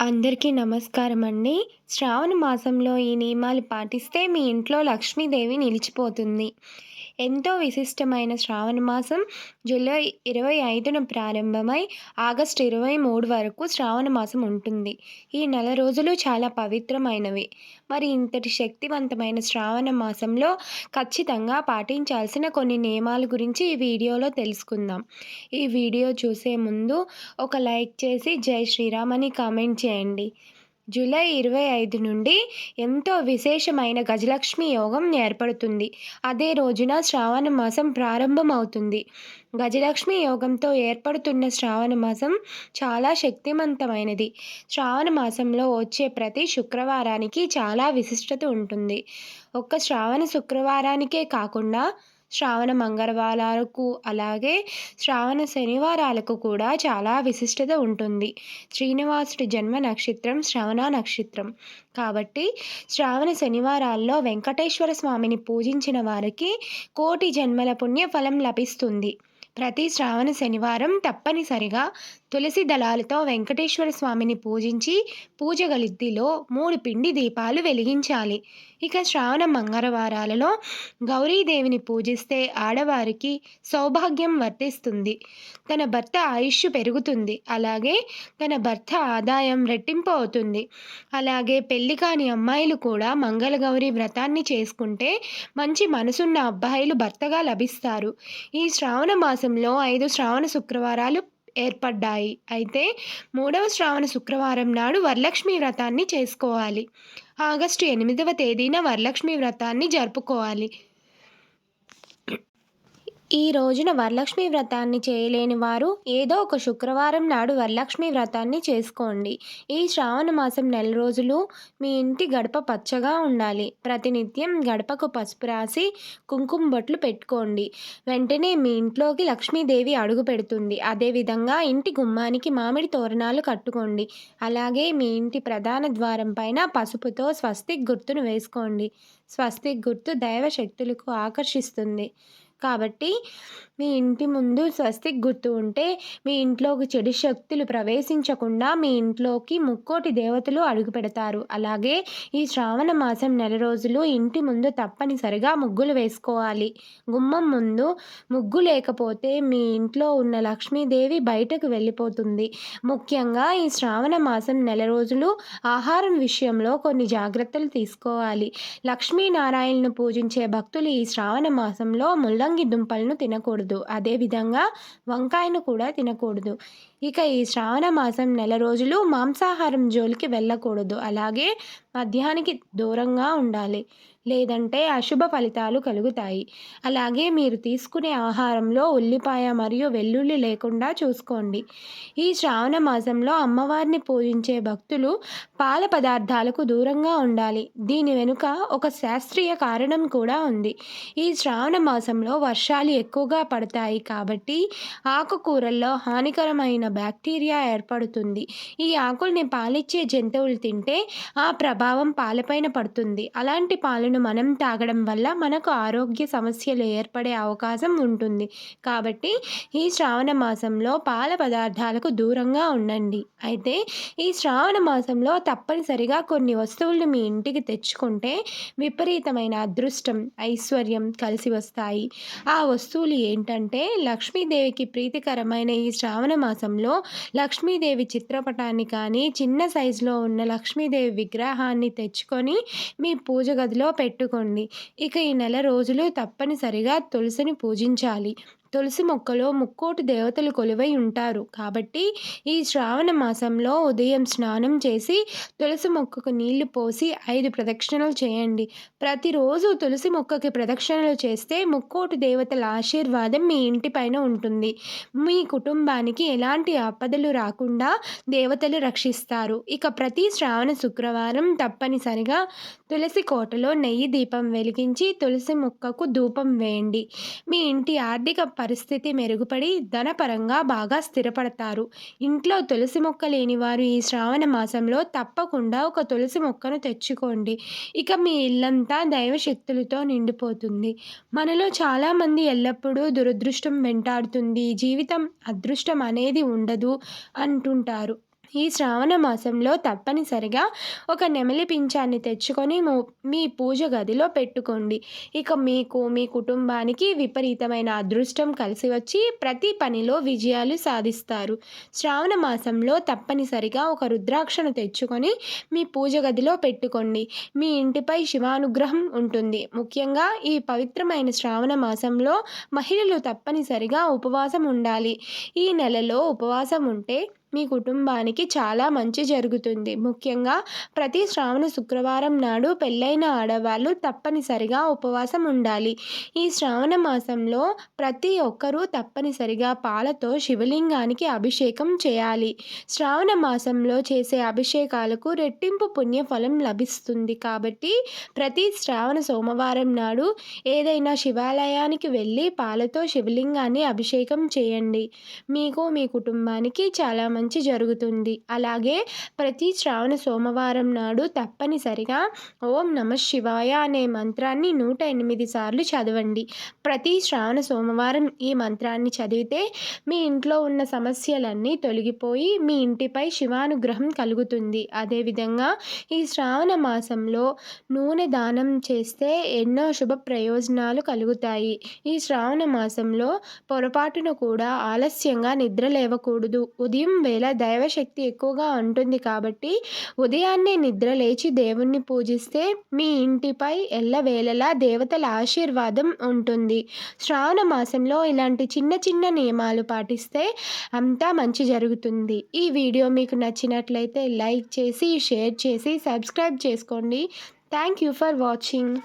అందరికీ నమస్కారం అండి. శ్రావణ మాసంలో ఈ నియమాలు పాటిస్తే మీ ఇంట్లో లక్ష్మీదేవి నిలిచిపోతుంది. ఎంతో విశిష్టమైన శ్రావణ మాసం జూలై ఇరవై ఐదున ప్రారంభమై ఆగస్టు ఇరవై మూడు వరకు శ్రావణ మాసం ఉంటుంది. ఈ నెల రోజులు చాలా పవిత్రమైనవి. మరి ఇంతటి శక్తివంతమైన శ్రావణ మాసంలో ఖచ్చితంగా పాటించాల్సిన కొన్ని నియమాల గురించి ఈ వీడియోలో తెలుసుకుందాం. ఈ వీడియో చూసే ముందు ఒక లైక్ చేసి జై శ్రీరామ్ అని కామెంట్ చేయండి. జూలై ఇరవై ఐదు నుండి ఎంతో విశేషమైన గజలక్ష్మి యోగం ఏర్పడుతుంది. అదే రోజున శ్రావణ మాసం ప్రారంభమవుతుంది. గజలక్ష్మి యోగంతో ఏర్పడుతున్న శ్రావణ మాసం చాలా శక్తివంతమైనది శ్రావణ మాసంలో వచ్చే ప్రతి శుక్రవారానికి చాలా విశిష్టత ఉంటుంది. ఒక్క శ్రావణ శుక్రవారానికే కాకుండా శ్రావణ మంగళవారాలకు అలాగే శ్రావణ శనివారాలకు కూడా చాలా విశిష్టత ఉంటుంది. శ్రీనివాసుడి జన్మ నక్షత్రం శ్రవణ నక్షత్రం. కాబట్టి శ్రావణ శనివారాల్లో వెంకటేశ్వర స్వామిని పూజించిన వారికి కోటి జన్మల పుణ్యఫలం లభిస్తుంది. ప్రతి శ్రావణ శనివారం తప్పనిసరిగా తులసి దళాలతో వెంకటేశ్వర స్వామిని పూజించి పూజ గలిద్దిలో మూడు పిండి దీపాలు వెలిగించాలి. ఇక శ్రావణ మంగళవారాలలో గౌరీదేవిని పూజిస్తే ఆడవారికి సౌభాగ్యం వర్తిస్తుంది. తన భర్త ఆయుష్ పెరుగుతుంది. అలాగే తన భర్త ఆదాయం రెట్టింపు అవుతుంది. అలాగే పెళ్ళి కాని అమ్మాయిలు కూడా మంగళగౌరి వ్రతాన్ని చేసుకుంటే మంచి మనసున్న అబ్బాయిలు భర్తగా లభిస్తారు. ఈ శ్రావణ మాసంలో ఐదు శ్రావణ శుక్రవారాలు ఏర్పడ్డాయి. అయితే మూడవ శ్రావణ శుక్రవారం నాడు వరలక్ష్మి వ్రతాన్ని చేసుకోవాలి. ఆగస్టు ఎనిమిదవ తేదీన వరలక్ష్మి వ్రతాన్ని జరుపుకోవాలి. ఈ రోజున వరలక్ష్మి వ్రతాన్ని చేయలేని వారు ఏదో ఒక శుక్రవారం నాడు వరలక్ష్మి వ్రతాన్ని చేసుకోండి. ఈ శ్రావణ మాసం నెల రోజులు మీ ఇంటి గడప పచ్చగా ఉండాలి. ప్రతినిత్యం గడపకు పసుపు రాసి కుంకుమ బొట్లు పెట్టుకోండి. వెంటనే మీ ఇంట్లోకి లక్ష్మీదేవి అడుగు పెడుతుంది. అదేవిధంగా ఇంటి గుమ్మానికి మామిడి తోరణాలు కట్టుకోండి. అలాగే మీ ఇంటి ప్రధాన ద్వారం పైన పసుపుతో స్వస్తిక్ గుర్తును వేసుకోండి. స్వస్తిక్ గుర్తు దైవ శక్తులకు ఆకర్షిస్తుంది. కాబట్టి మీ ఇంటి ముందు స్వస్తిక్ గుర్తు ఉంటే మీ ఇంట్లోకి చెడు శక్తులు ప్రవేశించకుండా మీ ఇంట్లోకి ముక్కోటి దేవతలు అడుగు పెడతారు. అలాగే ఈ శ్రావణ మాసం నెల రోజులు ఇంటి ముందు తప్పనిసరిగా ముగ్గులు వేసుకోవాలి. గుమ్మం ముందు ముగ్గు లేకపోతే మీ ఇంట్లో ఉన్న లక్ష్మీదేవి బయటకు వెళ్ళిపోతుంది. ముఖ్యంగా ఈ శ్రావణ మాసం నెల రోజులు ఆహారం విషయంలో కొన్ని జాగ్రత్తలు తీసుకోవాలి. లక్ష్మీనారాయణను పూజించే భక్తులు ఈ శ్రావణ మాసంలో ముల్లంగి దుంపలను తినకూడదు. తినకూడదు అదేవిధంగా వంకాయను కూడా తినకూడదు. ఇక ఈ శ్రావణ మాసం నెల రోజులు మాంసాహారం జోలికి వెళ్ళకూడదు. అలాగే మద్యానికి దూరంగా ఉండాలి. లేదంటే అశుభ ఫలితాలు కలుగుతాయి. అలాగే మీరు తీసుకునే ఆహారంలో ఉల్లిపాయ మరియు వెల్లుల్లి లేకుండా చూసుకోండి. ఈ శ్రావణ మాసంలో అమ్మవారిని పూజించే భక్తులు పాల పదార్థాలకు దూరంగా ఉండాలి. దీని వెనుక ఒక శాస్త్రీయ కారణం కూడా ఉంది. ఈ శ్రావణ మాసంలో వర్షాలు ఎక్కువగా పడతాయి కాబట్టి ఆకుకూరల్లో హానికరమైన బ్యాక్టీరియా ఏర్పడుతుంది. ఈ ఆకుల్ని పాలిచ్చే జంతువులు తింటే ఆ ప్రభావం పాలపైన పడుతుంది. అలాంటి పాలను మనం తాగడం వల్ల మనకు ఆరోగ్య సమస్యలు ఏర్పడే అవకాశం ఉంటుంది. కాబట్టి ఈ శ్రావణ మాసంలో పాల పదార్థాలకు దూరంగా ఉండండి. అయితే ఈ శ్రావణ మాసంలో తప్పనిసరిగా కొన్ని వస్తువులు మీ ఇంటికి తెచ్చుకుంటే విపరీతమైన అదృష్టం ఐశ్వర్యం కలిసి వస్తాయి. ఆ వస్తువులు ఏంటంటే లక్ష్మీదేవికి ప్రీతికరమైన ఈ శ్రావణ మాసంలో లక్ష్మీదేవి చిత్రపటాన్ని కానీ చిన్న సైజులో ఉన్న లక్ష్మీదేవి విగ్రహాన్ని తెచ్చుకొని మీ పూజ గదిలో పెట్టుకోండి. ఇక ఈ నెల రోజులు తప్పనిసరిగా తులసిని పూజించాలి. తులసి మొక్కలో ముక్కోటి దేవతలు కొలువై ఉంటారు. కాబట్టి ఈ శ్రావణ మాసంలో ఉదయం స్నానం చేసి తులసి మొక్కకు నీళ్ళు పోసి ఐదు ప్రదక్షిణలు చేయండి. ప్రతిరోజు తులసి మొక్కకి ప్రదక్షిణలు చేస్తే ముక్కోటి దేవతల ఆశీర్వాదం మీ ఇంటిపైన ఉంటుంది. మీ కుటుంబానికి ఎలాంటి ఆపదలు రాకుండా దేవతలు రక్షిస్తారు. ఇక ప్రతి శ్రావణ శుక్రవారం తప్పనిసరిగా తులసి కోటలో నెయ్యి దీపం వెలిగించి తులసి మొక్కకు ధూపం వేయండి. మీ ఇంటి ఆర్థిక పరిస్థితి మెరుగుపడి ధనపరంగా బాగా స్థిరపడతారు. ఇంట్లో తులసి మొక్క లేని వారు ఈ శ్రావణ మాసంలో తప్పకుండా ఒక తులసి మొక్కను తెచ్చుకోండి. ఇక మీ ఇల్లంతా దైవశక్తులతో నిండిపోతుంది. మనలో చాలామంది ఎల్లప్పుడూ దురదృష్టం వెంటాడుతుంది. జీవితం అదృష్టం అనేది ఉండదు అంటుంటారు. ఈ శ్రావణ మాసంలో తప్పనిసరిగా ఒక నెమలి పింఛాన్ని తెచ్చుకొని మీ పూజ గదిలో పెట్టుకోండి. ఇక మీకు మీ కుటుంబానికి విపరీతమైన అదృష్టం కలిసి వచ్చి ప్రతి పనిలో విజయాలు సాధిస్తారు. శ్రావణ మాసంలో తప్పనిసరిగా ఒక రుద్రాక్షను తెచ్చుకొని మీ పూజ గదిలో పెట్టుకోండి. మీ ఇంటిపై శివానుగ్రహం ఉంటుంది. ముఖ్యంగా ఈ పవిత్రమైన శ్రావణ మాసంలో మహిళలు తప్పనిసరిగా ఉపవాసం ఉండాలి. ఈ నెలలో ఉపవాసం ఉంటే మీ కుటుంబానికి చాలా మంచి జరుగుతుంది. ముఖ్యంగా ప్రతి శ్రావణ శుక్రవారం నాడు పెళ్ళైన ఆడవాళ్ళు తప్పనిసరిగా ఉపవాసం ఉండాలి. ఈ శ్రావణ మాసంలో ప్రతి ఒక్కరూ తప్పనిసరిగా పాలతో శివలింగానికి అభిషేకం చేయాలి. శ్రావణ మాసంలో చేసే అభిషేకాలకు రెట్టింపు పుణ్యఫలం లభిస్తుంది కాబట్టి ప్రతి శ్రావణ సోమవారం నాడు ఏదైనా శివాలయానికి వెళ్ళి పాలతో శివలింగాన్ని అభిషేకం చేయండి. మీకు మీ కుటుంబానికి చాలా మంచి జరుగుతుంది. అలాగే ప్రతి శ్రావణ సోమవారం నాడు తప్పనిసరిగా ఓం నమ శివాయ అనే మంత్రాన్ని నూట ఎనిమిది సార్లు చదవండి. ప్రతి శ్రావణ సోమవారం ఈ మంత్రాన్ని చదివితే మీ ఇంట్లో ఉన్న సమస్యలన్నీ తొలగిపోయి మీ ఇంటిపై శివానుగ్రహం కలుగుతుంది. అదేవిధంగా ఈ శ్రావణ మాసంలో నూనె దానం చేస్తే ఎన్నో శుభ ప్రయోజనాలు కలుగుతాయి. ఈ శ్రావణ మాసంలో పొరపాటున కూడా ఆలస్యంగా నిద్ర లేవకూడదు. ఉదయం వేళ దైవశక్తి ఎక్కువగా ఉంటుంది కాబట్టి ఉదయాన్నే నిద్ర లేచి దేవుణ్ణి పూజిస్తే మీ ఇంటిపై ఎల్లవేళలా దేవతల ఆశీర్వాదం ఉంటుంది. శ్రావణ మాసంలో ఇలాంటి చిన్న చిన్న నియమాలు పాటిస్తే అంతా మంచి జరుగుతుంది. ఈ వీడియో మీకు నచ్చినట్లయితే లైక్ చేసి షేర్ చేసి సబ్స్క్రైబ్ చేసుకోండి. Thank you for watching.